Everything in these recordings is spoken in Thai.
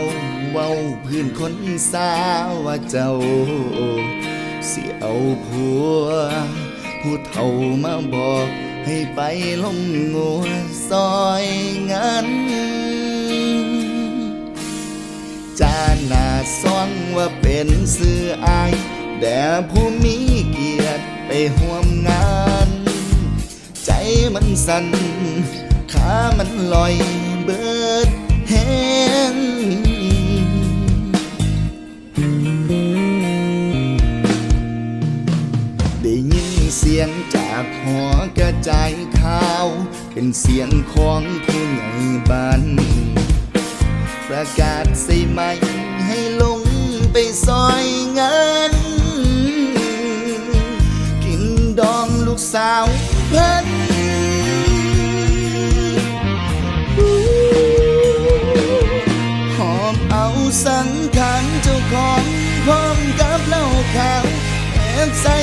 เจ้าเว้าพื้นคนสาว่าเจ้า สิเอาผัว ผู้เฒ่ามาบอก ให้ไปลงงัวซอยงานจาหนาซ่องว่าเป็นเสื่ออายแต่ผู้มีเกียรติไปห่วมงาน ใจมันสั่นขามันลอยเบิดแหง เป็นเสียงของผู้ใหญ่บ้าน ประกาศใส่ไหมให้ลงไปซอยงานกินดองลูกสาวเพันหอมเอาสังขารเจ้าของพร้อมกับเหล้าขาวแอบใส่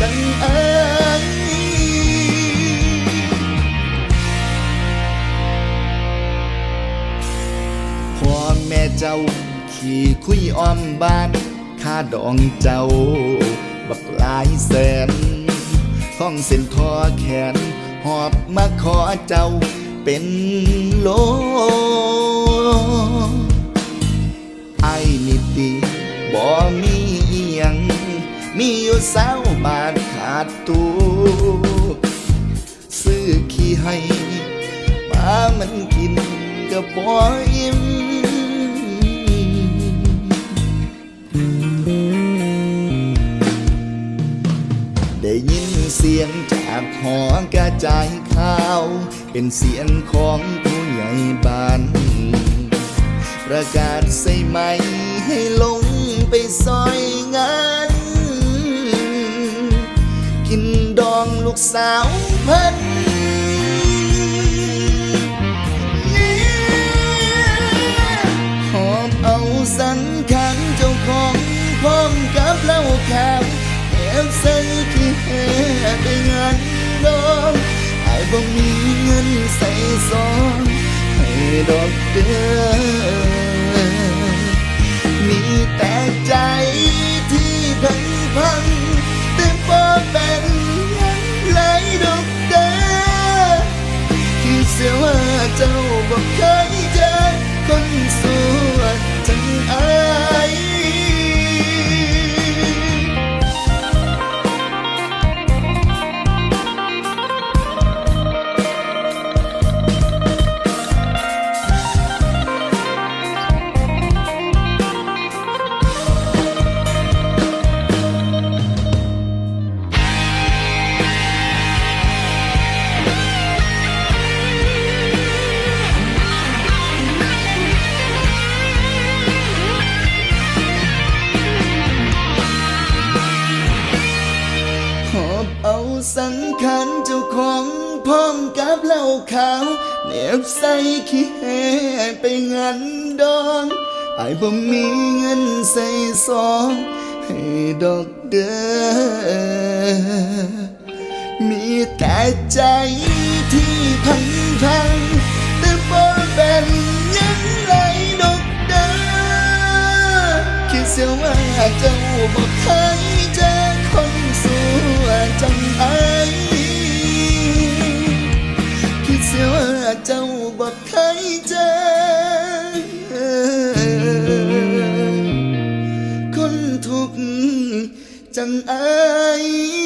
จังเอ้ยพ่อแม่เจ้า ขี่คุยอ้อมบ้านค่าดองเจ้า บักหลายแสนข้องเส้นคอแขน หอบมาขอเจ้าเป็นโลไอ้นิติบ่มีอิ มีอยู่สาวบาทขาดตูซื้อขี้ให้มามันกินก็บ่อิ่มได้ยินเสียงจากหอกระจายข่าว เป็นเสียงของผู้ใหญ่บ้าน ประกาศใส่ไหมให้ลงไปซอยงาน กสาวเพันหอบเอาสังขารเจ้าของพร้อมกับเหล้าขาวแอบใส่ขี้แห่ไปงานดองไอ้บ่มีเงินใส่ซองให้ดอกเด้อ เสียว่าเจ้าบอกเคยเจอคนสวยจังอาย สังขารเจ้าของพร้อมกับเหล้าขาวเน็บใส่ขี้แห่ไปงานดองไอ้บ่มีเงินใส่ซองให้ดอกเด้อมีแต่ใจที่พังพังแต่บ่เป็นยังไรดอกเด้อคิดเสียว่าเจ้าบอกเคย จังเอ